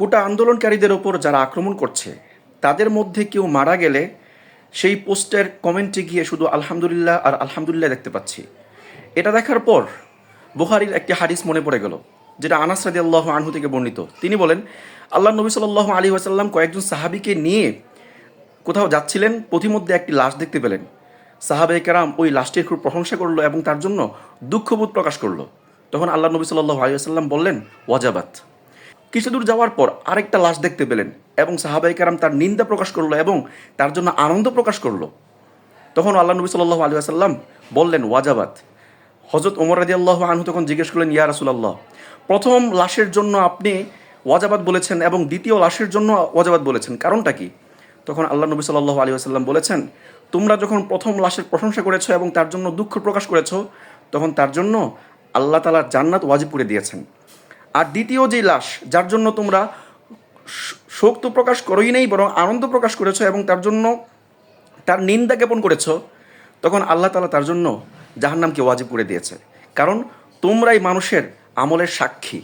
কোটা আন্দোলনকারীদের ওপর যারা আক্রমণ করছে, তাদের মধ্যে কেউ মারা গেলে সেই পোস্টের কমেন্টে গিয়ে শুধু আলহামদুলিল্লাহ আর আলহামদুলিল্লাহ দেখতে পাচ্ছি। এটা দেখার পর বুহারির একটি হাদিস মনে পড়ে গেল, যেটা আনাস রাদি আল্লাহ আনহু থেকে বর্ণিত। তিনি বলেন, আল্লাহ নবী সাল্লাহ আলী ওয়াসাল্লাম কয়েকজন সাহাবিকে নিয়ে কোথাও যাচ্ছিলেন, পথিমধ্যে একটি লাশ দেখতে পেলেন। সাহাবে কেরাম ওই লাশটির খুব প্রশংসা করল এবং তার জন্য দুঃখবোধ প্রকাশ করল। তখন আল্লাহ নবী সাল্লাহ আলী আসাল্লাম বললেন, ওয়াজাবাত। কিছু দূর যাওয়ার পর আরেকটা লাশ দেখতে পেলেন এবং সাহাবাই কারাম তার নিন্দা প্রকাশ করল এবং তার জন্য আনন্দ প্রকাশ করল। তখন আল্লাহ নবী সাল্লাহ আলী আসাল্লাম বললেন, ওয়াজাবাত। হজরত ওমর রাজি আল্লাহ আনহু তখন জিজ্ঞেস করলেন, ইয়া রাসুলাল্লাহ, প্রথম লাশের জন্য আপনি ওয়াজাবাদ বলেছেন এবং দ্বিতীয় লাশের জন্য ওয়াজাবাদ বলেছেন, কারণটা কি? তখন আল্লাহ নবী সাল্লাহ আলী আসাল্লাম বলেছেন, তোমরা যখন প্রথম লাশের প্রশংসা করেছ এবং তার জন্য দুঃখ প্রকাশ করেছ, তখন তার জন্য আল্লাহ তালা জান্নাত ওয়াজিব করে দিয়েছেন। আর দ্বিতীয় যে লাশ, যার জন্য তোমরা শোক তো প্রকাশ করোই নেই, বরং আনন্দ প্রকাশ করেছ এবং তার জন্য তার নিন্দা জ্ঞাপন করেছ, তখন আল্লাহ তালা তার জন্য জাহান্নামকে ওয়াজিব করে দিয়েছে। কারণ তোমরাই মানুষের আমলের সাক্ষী।